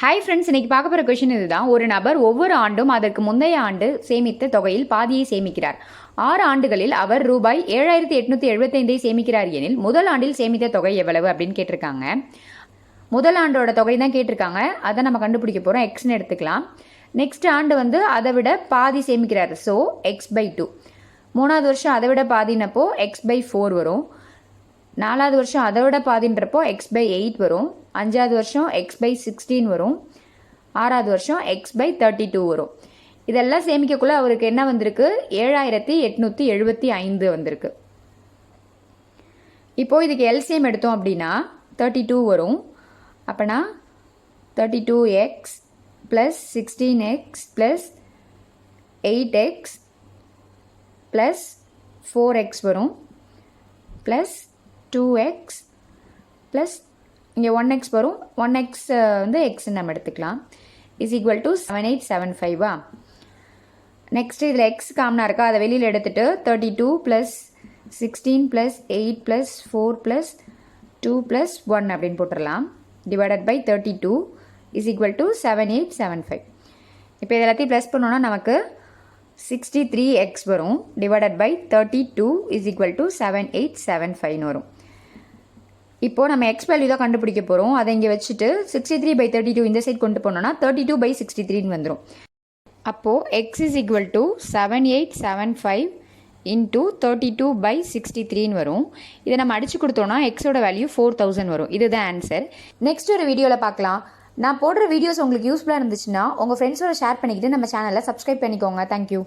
Hi friends இன்னைக்கு பார்க்க போகிற கொஷின் இதுதான். ஒரு நபர் ஒவ்வொரு ஆண்டும் அதற்கு முந்தைய ஆண்டு சேமித்த தொகையில் பாதியை சேமிக்கிறார். ஆறு ஆண்டுகளில் அவர் ரூபாய் ஏழாயிரத்தி எட்நூற்றி எழுபத்தைந்தை சேமிக்கிறார் எனில் முதல் ஆண்டில் சேமித்த தொகை எவ்வளவு அப்படின்னு கேட்டிருக்காங்க. முதல் ஆண்டோட தொகை தான் கேட்டிருக்காங்க. அதை நம்ம கண்டுபிடிக்க போகிறோம் எக்ஸ்னு எடுத்துக்கலாம். நெக்ஸ்ட் ஆண்டு வந்து அதை விட பாதி சேமிக்கிறார். ஸோ எக்ஸ் பை டூ மூணாவது வருஷம் அதை விட பாதினப்போ எக்ஸ் பை ஃபோர் வரும். நாலாவது வருஷம் அதை விட பாதின்றப்போ எக்ஸ் பை எயிட் வரும். அஞ்சாவது வருஷம் எக்ஸ் பை சிக்ஸ்டீன் வரும். ஆறாவது வருஷம் எக்ஸ் பை தேர்ட்டி டூ வரும். இதெல்லாம் சேமிக்கக்குள்ளே அவருக்கு என்ன வந்திருக்கு? ஏழாயிரத்தி எட்நூற்றி எழுபத்தி ஐந்து வந்திருக்கு. இப்போது இதுக்கு எல்சிஎம் எடுத்தோம் அப்படின்னா தேர்ட்டி டூ வரும். அப்போனா thirty two x plus sixteen x plus eight x plus four x வரும். ப்ளஸ் டூ எக்ஸ் ப்ளஸ் இங்கே ஒன் எக்ஸ் வரும். ஒன் எக்ஸ் வந்து எக்ஸ்ன்னு நம்ம எடுத்துக்கலாம். Is equal to seven eight seven ஃபைவா next இதில் எக்ஸ் காமனாக இருக்கா? அதை வெளியில் எடுத்துகிட்டு thirty two plus sixteen plus eight plus four plus two plus one அப்படின்னு போட்டுடலாம். Divided by thirty two is equal to seven eight seven five இப்போ இது எல்லாத்தையும் ப்ளஸ் பண்ணோன்னா நமக்கு சிக்ஸ்டி த்ரீ எக்ஸ் வரும் divided by thirty two is equal to seven eight seven ஃபைவ்னு வரும். இப்போது நம்ம எக்ஸ் வேல்யூ தான் கண்டுபிடிக்க போகிறோம் அதை இங்கே வச்சுட்டு sixty three by thirty two இந்த சைட் கொண்டு போனோம்னா தேர்ட்டி டூ பை சிக்ஸ்டி த்ரீன்னு வந்துடும் அப்போது x is equal to seven eight seven five into thirty two by sixty த்ரீன்னு வரும். இதை நம்ம அடிச்சு கொடுத்தோன்னா எக்ஸோட வேல்யூ ஃபோர் தௌசண்ட் வரும். இதுதான் ஆன்சர் நெக்ஸ்ட் ஒரு வீடியோவில் பார்க்கலாம். நான் போடுற வீடியோஸ் உங்களுக்கு யூஸ்ஃபுல்லாக இருந்துச்சுன்னா உங்கள் ஃப்ரெண்ட்ஸோட ஷேர் பண்ணிக்கிட்டு நம்ம சேனலை சப்ஸ்கிரைப் பண்ணிக்கோங்க. தேங்க்யூ